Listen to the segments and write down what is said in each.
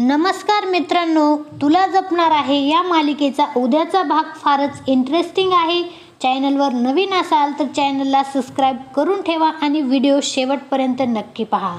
नमस्कार मित्रांनो तुला जपणार आहे या मालिकेचा उद्याचा भाग फारच इंटरेस्टिंग आहे. चॅनलवर नवीन असाल तर चॅनलला सबस्क्राईब करून ठेवा आणि व्हिडिओ शेवटपर्यंत नक्की पहा.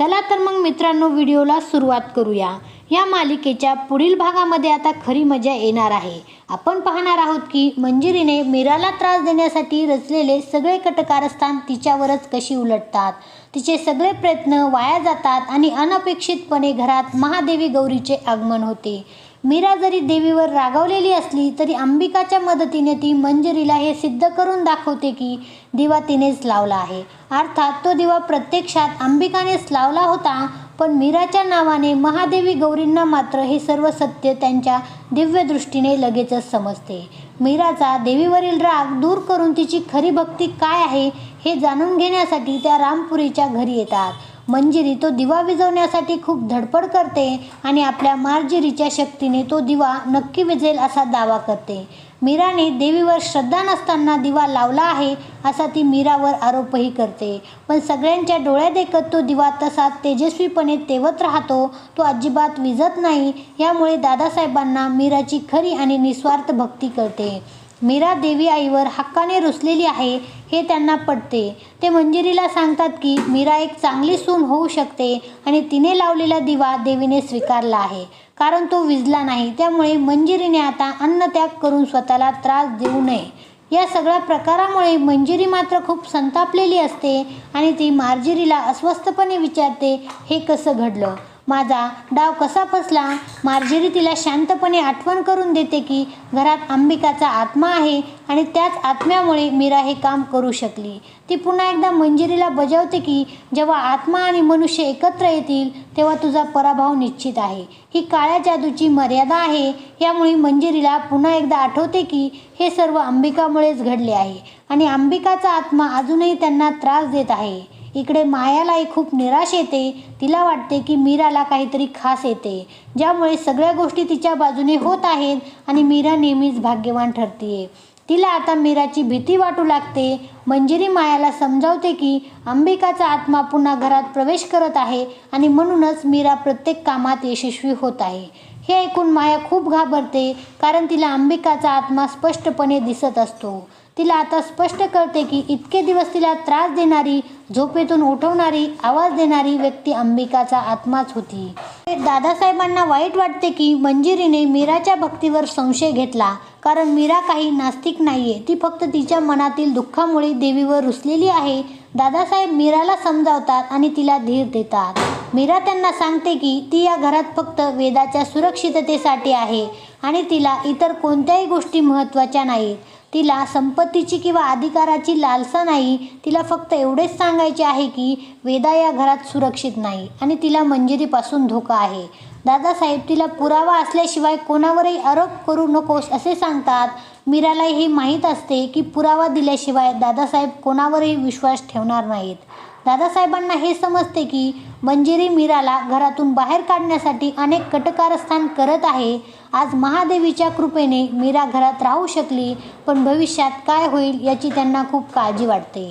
चला तर मग मित्रांनो व्हिडिओला सुरुवात करूया. या मालिकेच्या पुढील भागामध्ये आता खरी मजा येणार आहे. आपण पाहणार आहोत की मंजिरीने मीराला त्रास देण्यासाठी रचलेले सगळे कटकारस्थान तिच्यावरच कशी उलटतात. तिचे सगळे प्रयत्न वाया जातात आणि अनपेक्षितपणे घरात महादेवी गौरीचे आगमन होते. मीरा जरी देवीवर रागावलेली असली तरी अंबिकाच्या मदतीने ती मंजिरीला हे सिद्ध करून दाखवते की दिवा तिनेच लावला आहे. अर्थात तो दिवा प्रत्यक्षात अंबिकानेच लावला होता पण मीराच्या नावाने महादेवी गौरींना मात्र हे सर्व सत्य त्यांच्या दिव्यदृष्टीने लगेचच समजते. मीराचा देवीवरील राग दूर करून तिची खरी भक्ती काय आहे हे जाणून घेण्यासाठी त्या रामपुरीच्या घरी येतात. मंजिरी तो दिवा विझवण्यासाठी खूप धडपड करते आणि आपल्या मार्जिरीच्या शक्तीने तो दिवा नक्की विझेल असा दावा करते. मीराने देवीवर श्रद्धा नसताना दिवा लावला आहे असा ती मीरावर आरोपही करते. पण सगळ्यांच्या डोळ्यादेखत तो दिवा तसा तेजस्वीपणे तेवत राहतो तो अजिबात विझत नाही. यामुळे दादासाहेबांना मीराची खरी आणि निस्वार्थ भक्ती करते मीरा देवी आईवर हक्काने रुसलेली आहे हे त्यांना पटते. ते मंजिरीला सांगतात की मीरा एक चांगली सून होऊ शकते आणि तिने लावलेला दिवा देवीने स्वीकारला आहे. कारण तो विजला नाही त्यामुळे मंजिरीने आता अन्नत्याग करून स्वतःला त्रास देऊ नये. या सगळ्या प्रकारामुळे मंजिरी मात्र खूप संतापलेली असते आणि ती मार्जिरीला अस्वस्थपणे विचारते हे कसं घडलं? माझा डाव कसा फसला? मार्जेरी तिला शांतपणे आठवण करून देते की घरात अंबिकाचा आत्मा आहे आणि त्याच आत्म्यामुळे मीरा हे काम करू शकली. ती पुन्हा एकदा मंजिरीला बजावते की जेव्हा आत्मा आणि मनुष्य एकत्र येतील तेव्हा तुझा पराभव निश्चित आहे. ही काळ्या जादूची मर्यादा आहे. यामुळे मंजिरीला पुन्हा एकदा आठवते की हे सर्व अंबिकामुळेच घडले आहे आणि अंबिकाचा आत्मा अजूनही त्यांना त्रास देत आहे. इकडे मायालाही खूप निराश येते. तिला वाटते की मीराला काहीतरी खास येते. ज्यामुळे सगळ्या गोष्टी तिच्या बाजूने होत आहेत आणि मीरा नेहमीच भाग्यवान ठरतीये. तिला आता मीराची भीती वाटू लागते. मंजिरी मायाला समजावते की अंबिकाचा आत्मा पुन्हा घरात प्रवेश करत आहे आणि म्हणूनच मीरा प्रत्येक कामात यशस्वी होत आहे. हे ऐकून माया खूप घाबरते कारण तिला अंबिकाचा आत्मा स्पष्टपणे दिसत असतो. तिला आता स्पष्ट कळते की इतके दिवस तिला त्रास देणारी झोपेतून उठवणारी आवाज देणारी व्यक्ती अंबिकाचा आत्माच होती. दादासाहेबांना वाईट वाटते की मंजिरीने मीराच्या भक्तीवर संशय घेतला. कारण मीरा काही नास्तिक नाहीये. ती फक्त तिच्या मनातील दुःखामुळे देवीवर रुसलेली आहे. दादासाहेब मीराला समजावतात आणि तिला धीर देतात. मीरा त्यांना सांगते की ती या घरात फक्त वेदाच्या सुरक्षिततेसाठी आहे आणि तिला इतर कोणत्याही गोष्टी महत्त्वाच्या नाहीत. तिला संपत्तीची किंवा अधिकाराची लालसा नाही तिला फक्त एवढेच सांगायचे आहे की वेदा या घरात सुरक्षित नाही आणि तिला मंजिरीपासून धोका आहे. दादासाहेब तिला पुरावा असल्याशिवाय कोणावरही आरोप करू नकोस असे सांगतात. मीराला हे माहीत असते की पुरावा दिल्याशिवाय दादासाहेब कोणावरही विश्वास ठेवणार नाहीत. दादासाहेबांना हे समजते की मंजिरी मीराला घरातून बाहेर काढण्यासाठी अनेक कटकारस्थान करत आहे. आज महादेवीच्या कृपेने मीरा घरात राहू शकली पण भविष्यात काय होईल याची त्यांना खूप काळजी वाटते.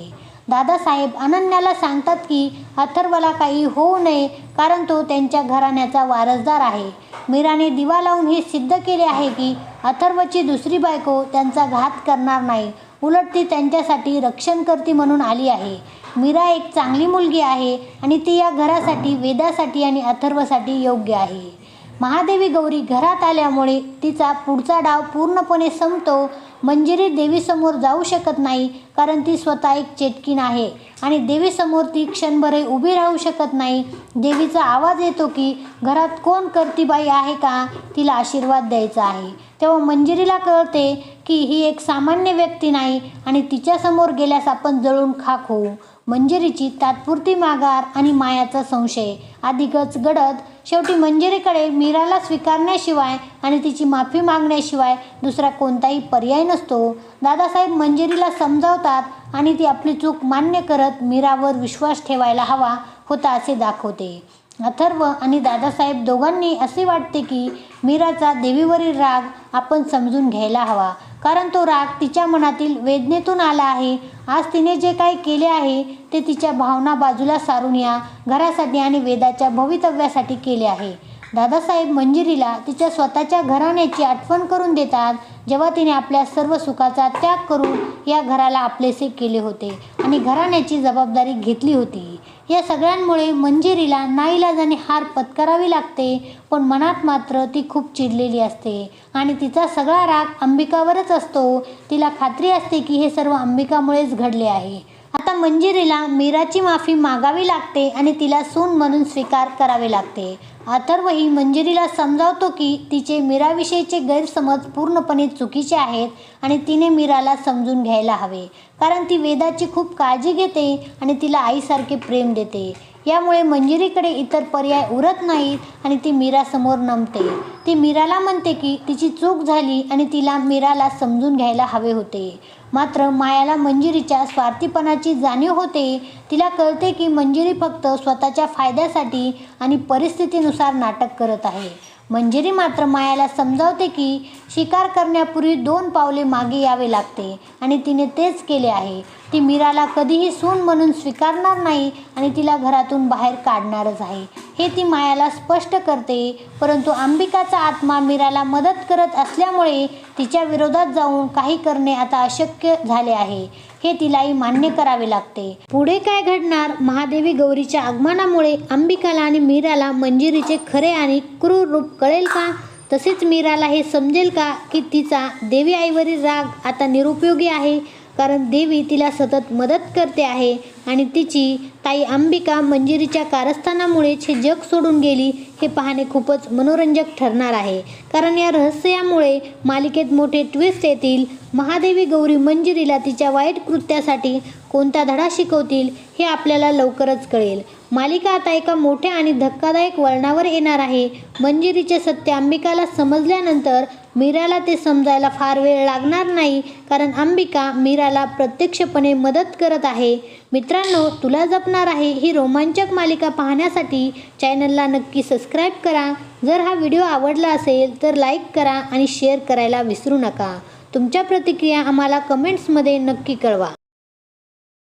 दादासाहेब अनन्याला सांगतात की अथर्वला काही होऊ नये कारण तो त्यांच्या घराण्याचा वारसदार आहे. मीराने दिवा लावून हे सिद्ध केले आहे की अथर्वची दुसरी बायको त्यांचा घात करणार नाही. उलट ती त्यांच्यासाठी रक्षणकर्ती म्हणून आली आहे. मीरा एक चांगली मुलगी आहे आणि ती या घरासाठी वेदासाठी आणि अथर्वसाठी योग्य आहे. महादेवी गौरी घरात आल्यामुळे तिचा पुढचा डाव पूर्णपणे संपतो. मंजिरी देवीसमोर जाऊ शकत नाही कारण ती स्वतः एक चेटकीन आहे आणि देवीसमोर ती क्षणभरही उभी राहू शकत नाही. देवीचा आवाज येतो की घरात कोण करतीबाई आहे का? तिला आशीर्वाद द्यायचा आहे. तेव्हा मंजिरीला कळते की ही एक सामान्य व्यक्ती नाही आणि तिच्यासमोर गेल्यास आपण जळून खाक होऊ. मंजिरीची तात्पुरती माघार आणि मायाचा संशय. अधिकच गडद शेवटी मंजिरीकडे मीराला स्वीकारण्याशिवाय आणि तिची माफी मागण्याशिवाय दुसरा कोणताही पर्याय नसतो. दादासाहेब मंजिरीला समजावतात आणि ती आपली चूक मान्य करत मीरावर विश्वास ठेवायला हवा होता असे दाखवते. अथर्व आणि दादासाहेब दोघांनी असे वाटते की मीराचा देवीवरील राग आपण समजून घ्यायला हवा. कारण तो राग तिच्या मनातील वेदनेतून आला आहे. आज तिने जे काही केले आहे ते तिच्या भावना बाजूला सारून या घरासाठी आणि वेदाच्या भवितव्यासाठी केले आहे. दादासाहेब मंजिरीला तिच्या स्वतःच्या घराण्याची आठवण करून देतात जेव्हा तिने आपल्या सर्व सुखाचा त्याग करून या घराला आपलेसे केले होते आणि घराण्याची जबाबदारी घेतली होती. या सगळ्यांमुळे मंजिरीला नाईलाजाने हार पत्करावी लागते पण मनात मात्र ती खूप चिडलेली असते आणि तिचा सगळा राग अंबिकावरच असतो. तिला खात्री असते की हे सर्व अंबिकामुळेच घडले आहे. आता मंजिरीला मीराची माफी मागावी लागते आणि तिला सून म्हणून स्वीकार करावे लागते. अथर्वही मंजिरीला समजावतो की तिचे मीराविषयीचे गैरसमज पूर्णपणे चुकीचे आहेत आणि तिने मीराला समजून घ्यायला हवे. कारण ती वेदाची खूप काळजी घेते आणि तिला आईसारखे प्रेम देते. यामुळे मंजिरीकडे इतर पर्याय उरत नाहीत आणि ती मीरासमोर नमते. ती मीराला म्हणते की तिची चूक झाली आणि तिला मीराला समजून घ्यायला हवे होते. मात्र मायाला मंजिरीच्या स्वार्थीपणाची जाणीव होते. तिला कळते की मंजिरी फक्त स्वतःच्या फायद्यासाठी आणि परिस्थितीनुसार नाटक करत आहे. मंजिरी मात्र मायाला समजावते की शिकार करण्यापूर्वी दोन पावले मागे यावे लागते आणि तिने तेच केले आहे. ती मीराला कधीही सून म्हणून स्वीकारणार नाही आणि तिला घरातून बाहेर काढणारच आहे. हे ती मायाला स्पष्ट करते परंतु अंबिकाचा आत्मा मीराला मदत करत असल्यामुळे तिच्या विरोधात जाऊन काही करणे आता अशक्य झाले आहे. हे तिलाही मान्य करावे लागते. पुढे काय घडणार? महादेवी गौरीच्या आगमनामुळे अंबिकाला आणि मीराला मंजिरीचे खरे आणि क्रूर रूप कळेल का? तसेच मीराला हे समजेल का की तिचा देवी आईवरील राग आता निरुपयोगी आहे? कारण देवी तिला सतत मदत करते आहे आणि तिची ताई अंबिका मंजिरीच्या कारस्थानामुळेच हे जग सोडून गेली हे पाहणे खूपच मनोरंजक ठरणार आहे. कारण या रहस्यामुळे मालिकेत मोठे ट्विस्ट येतील महादेवी गौरी मंजिरीला तिच्या वाईट कृत्यासाठी कोणता धडा शिकवतील हे आपल्याला लवकरच कळेल. मालिका आता एका मोठ्या आणि धक्कादायक वळणावर येणार आहे. मंजिरीचे सत्य अंबिकाला समजल्यानंतर मीराला ते समजायला फार वेळ लागणार नाही कारण अंबिका मीराला प्रत्यक्षपणे मदत करत आहे. मित्रांनो तुला जपणार आहे ही रोमांचक मालिका पाहण्यासाठी चॅनलला नक्की सबस्क्राईब करा. जर हा व्हिडिओ आवडला असेल तर लाईक करा आणि शेअर करायला विसरू नका. तुमच्या प्रतिक्रिया आम्हाला कमेंट्समध्ये नक्की कळवा.